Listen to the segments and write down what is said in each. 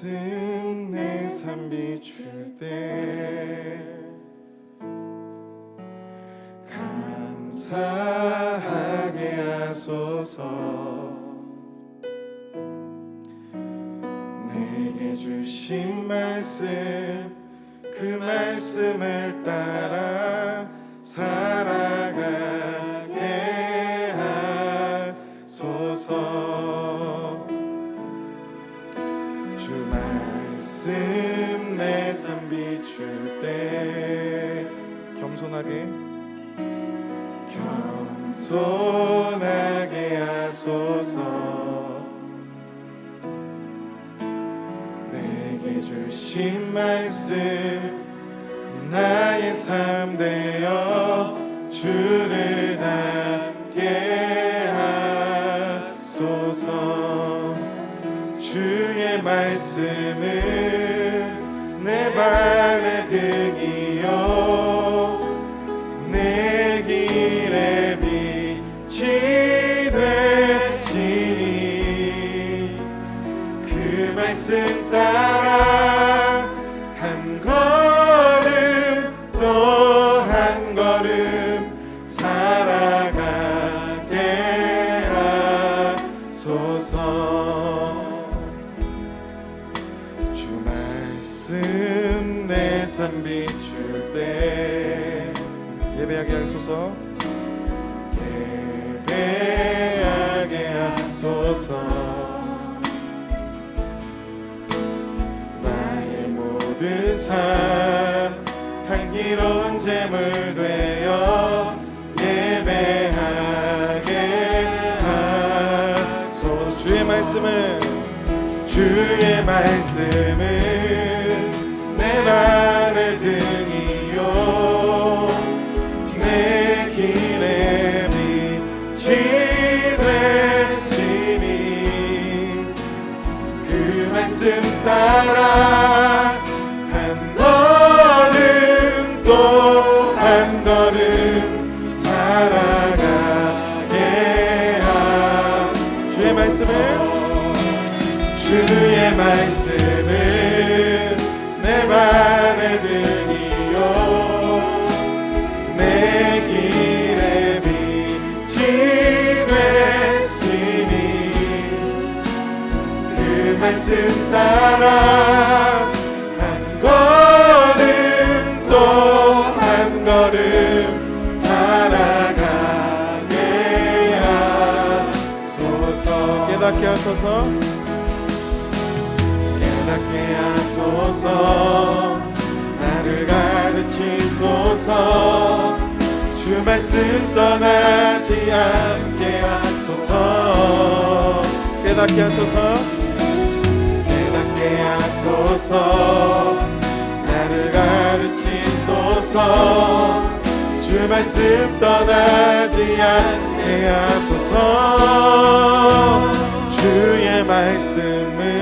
주 말씀 내 삶 비출 때 감사하게 하소서. 내게 주신 말씀 그 말씀을 따라 살 겸손하게 겸손하게 하소서. 내게 주신 말씀 나의 삶 되어 주를 닮게 하소서. 주의 말씀은 내 발의 등이요 따라 한 걸음 또 한 걸음 살아가게 하소서. 주 말씀 내 삶 비출 때 예배하게 하소서. 예배하게 하소서 삶 향기로운 제물 되어 예배하게 하소서 주의 말씀은 주의 말씀은 내 발의 등이요. 내 길에 빛이 되시니 그 말씀 따라 깨닫게 하소서. 깨닫게 하소서. 나를 가르치소서. 주 말씀 떠나지 않게 하소서. 깨닫게 하소서. 깨닫게 하소서. 나를 가르치소서. 주 말씀 떠나지 않게 하소서 주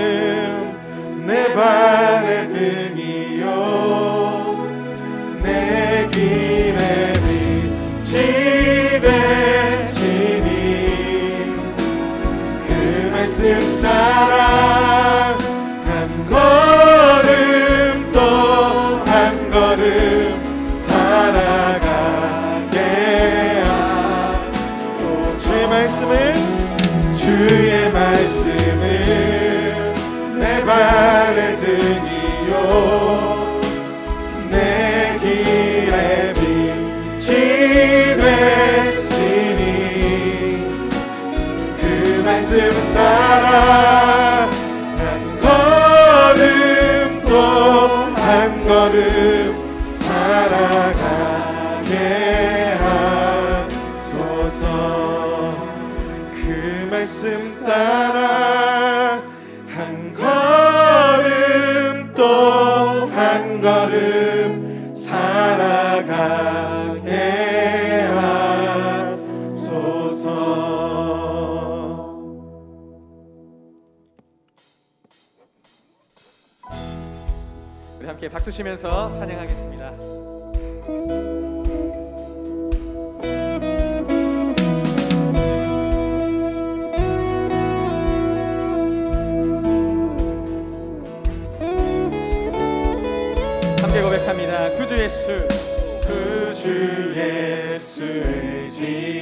말씀 따라 함께 박수 치면서 찬양하겠습니다. 고백합니다. 구주 예수, 구주 예수 의지.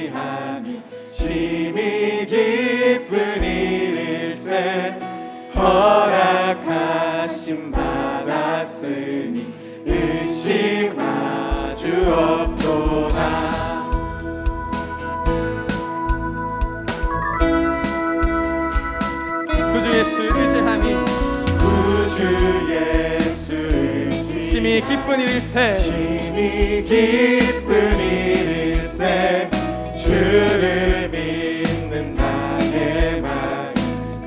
기쁜 일일세. 심히 기쁜 일일세. 주를 믿는 나의 말.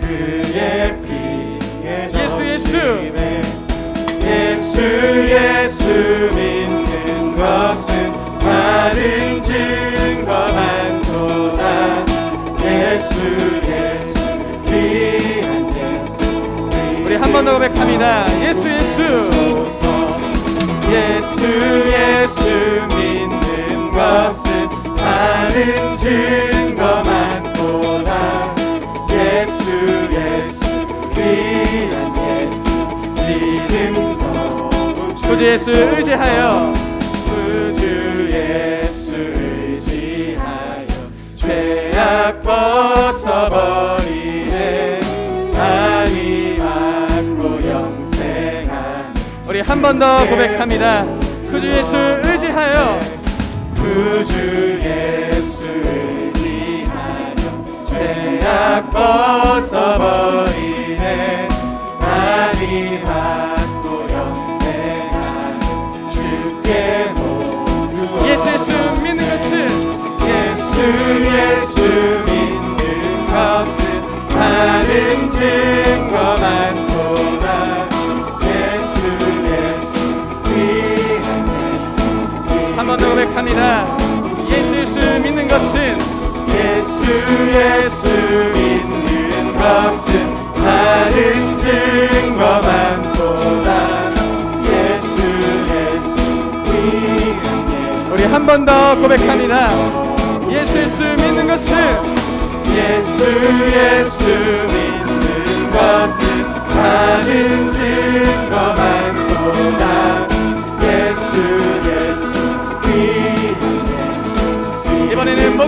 그의 피에 예수, 예수. 예수 예수 믿는 것은 다른 증거 많도다. 예수 예수 귀한 예수 우리 한 번 더 고백합니다. 예수 예수 예수 예수 믿는 것은 다른 증거 많도다 예수 예수 귀한 예수 믿음 더욱 구주 예수 의지하여 한 번 더 고백합니다. 구주 예수 의지하여. 구주 예수 의지하여 죄악 벗어버리네. 많이 받고 영생한 주께 모두 예수 예수 믿는 것은 예수 예수 믿는 것은 다른 증 고백합니다. 예수 예수 믿는 것은 예수 예수 믿는 것은 다른 증거 많도다. 예수 예수 예수 우리 한 번 더 고백합니다. 예수 예수 믿는 것은 예수 예수 믿는 것은 다른 증거 많도다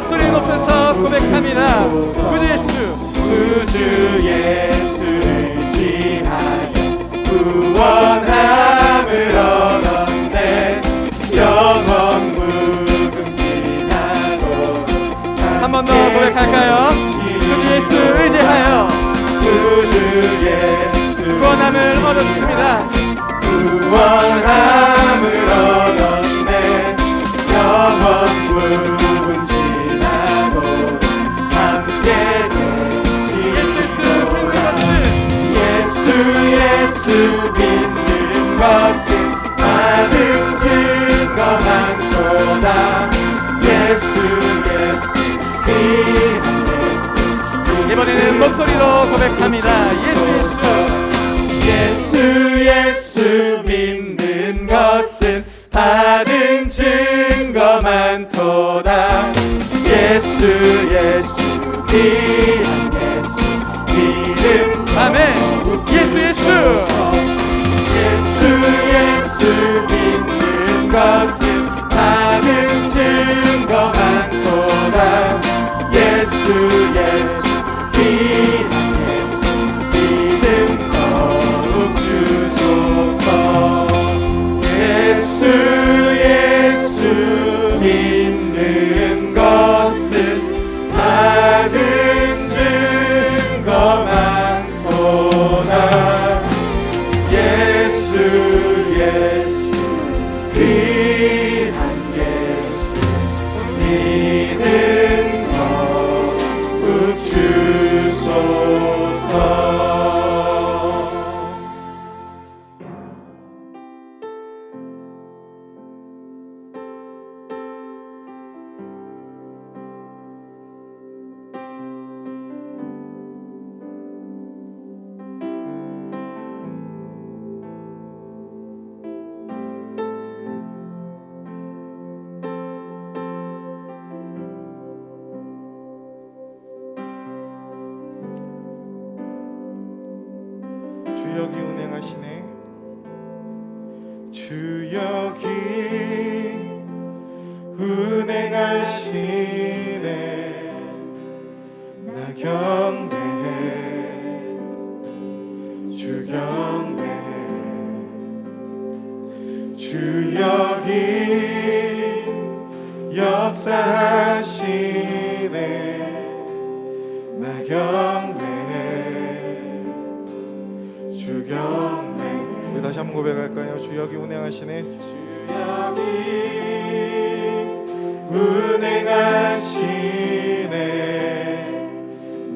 목소리 높여서 고백합니다. 구주 예수. 구주 예수 의지하여 구원함을 얻었네. 영원 무궁지나도 한 번 더 고백할까요? 구주 예수 의지하여 구주 예수 구원함을 얻었습니다. 구원함 목소리로 고백합니다. 예수 예수. 예수 예수 믿는 것은 받은 증거 많도다. 예수 예수 귀 하나님 역사하시네. 나 경배해 주 경배 우리 다시 한번 고백할까요? 주 여기 운행하시네. 주 여기 운행하시네.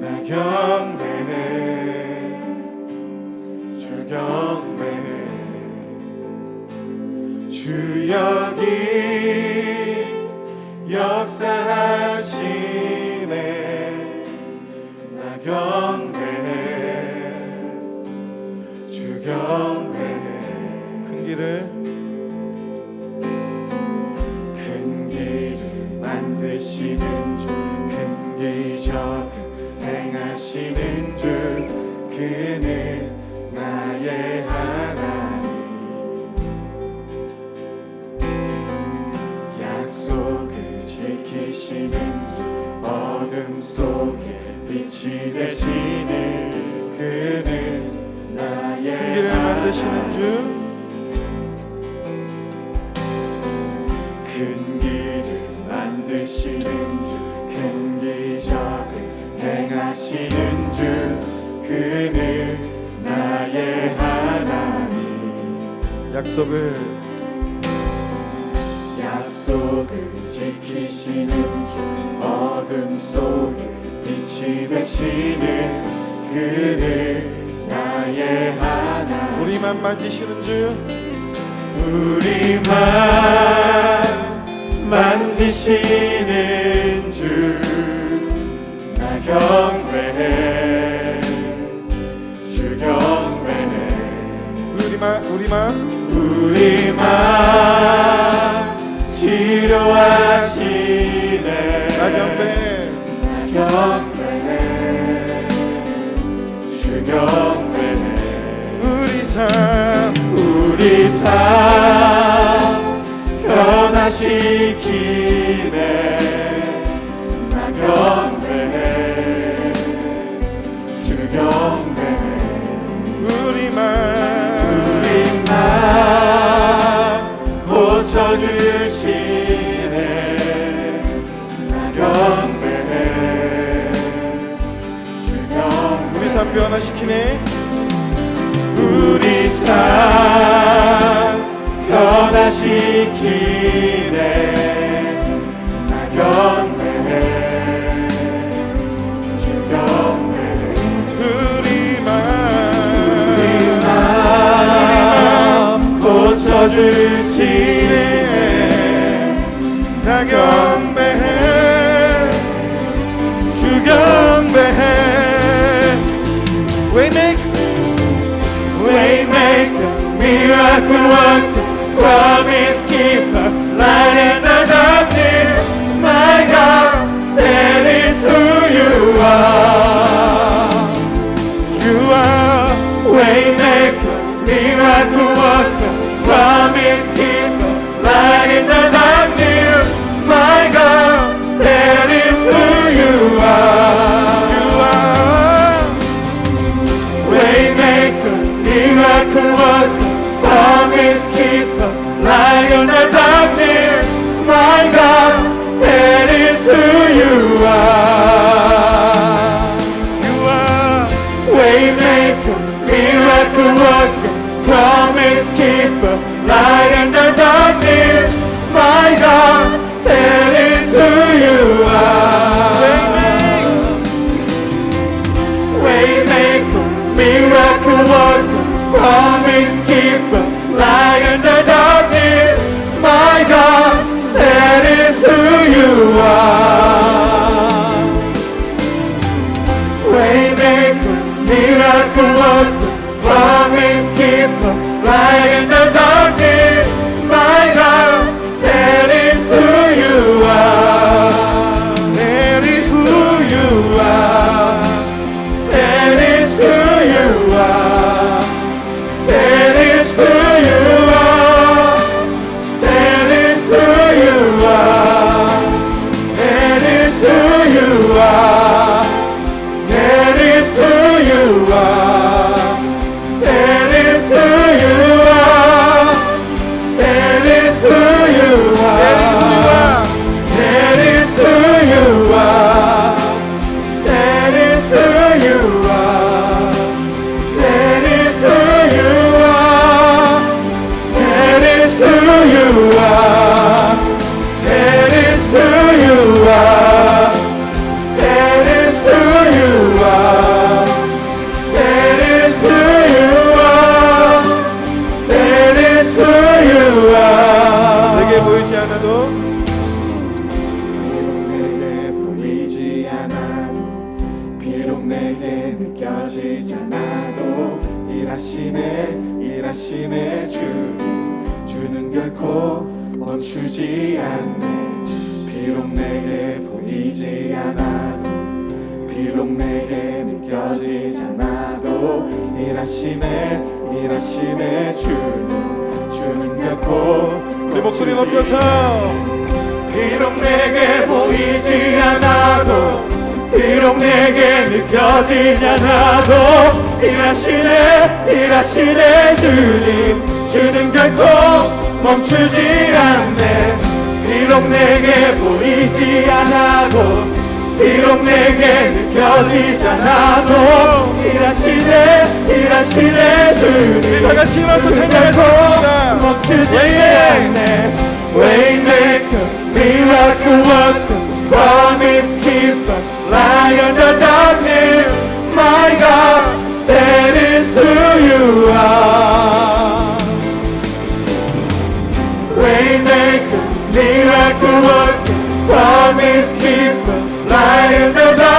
나 경배 역사하시네. 나 경배해 주 경배해 큰 길을. 큰 길을 만드시는 주큰 기적 행하시는 주그 빛이 되시는 그는 나의 큰 길을 만드시는 주. 큰 길을 만드시는 주큰 기적을 행하시는 주 그는 나의 하나님. 약속을 약속을 지키시는 주 어둠 속에 빛이 되시는 그는 나의 하나님 우리만 만지시는 주. 우리만 만지시는 주 나 경배해 변화시키네. 나 경배해. 주 경배해. 우리만 우리만 고쳐주시네. 나 경배해. 주 경배해. 우리 삶 변화시키네. 우리 삶 변화시키네 주시네 나경 Canada. Miracle worker, promise keeper, light in the 느껴지지 않아도 일하시네 일하시네 주님 주는 결코 멈추지 않네. 비록 내게 보이지 않아도 비록 내게 느껴지지 않아도 일하시네 일하시네 주님 주는 결코 우리 목소리 높여서. 비록 내게 보이지 않아도 비록 내게 느껴지지 않아도 일하시네 일하시네 주님. 주는 결코 멈추지 않네. 비록 내게 보이지 않아도 비록 내게 느껴지지 않아도 일하시네 일하시네 주님. 다 같이 찬양하시겠습니다. 결코 멈추지. 않네. Waymaker, miracle worker, promise keeper, light in the darkness, my God, that is who you are. Waymaker, miracle worker, promise keeper, light in the darkness,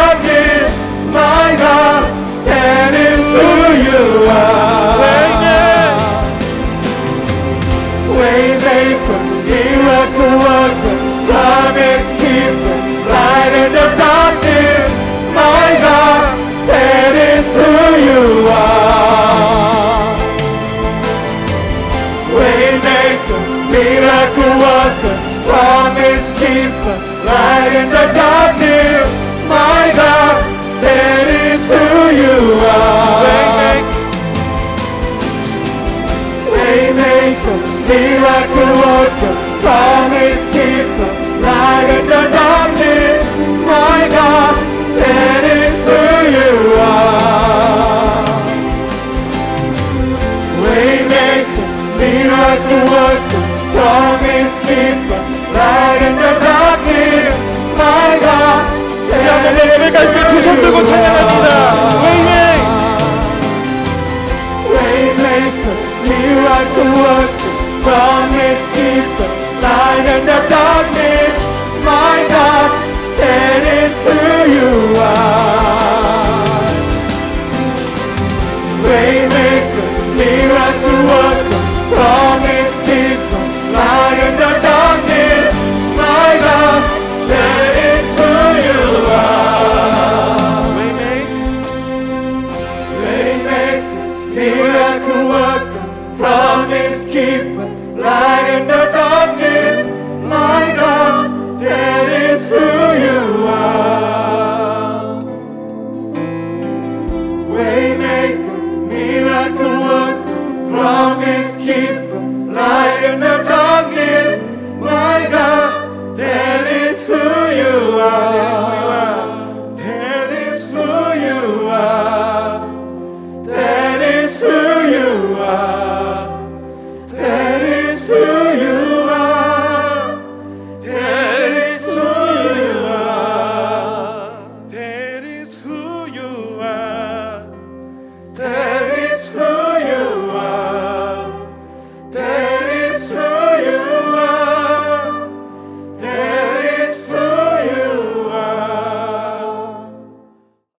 worker, promise keeper, light in the darkness, my God, that is who you are. Waymaker, miracle worker, promise keeper, light in the darkness, my God, 우리 한번 예배가 있게 두손 들고 찬양합니다 웨이웨이 Waymaker, miracle worker, promise keeper, light in the darkness,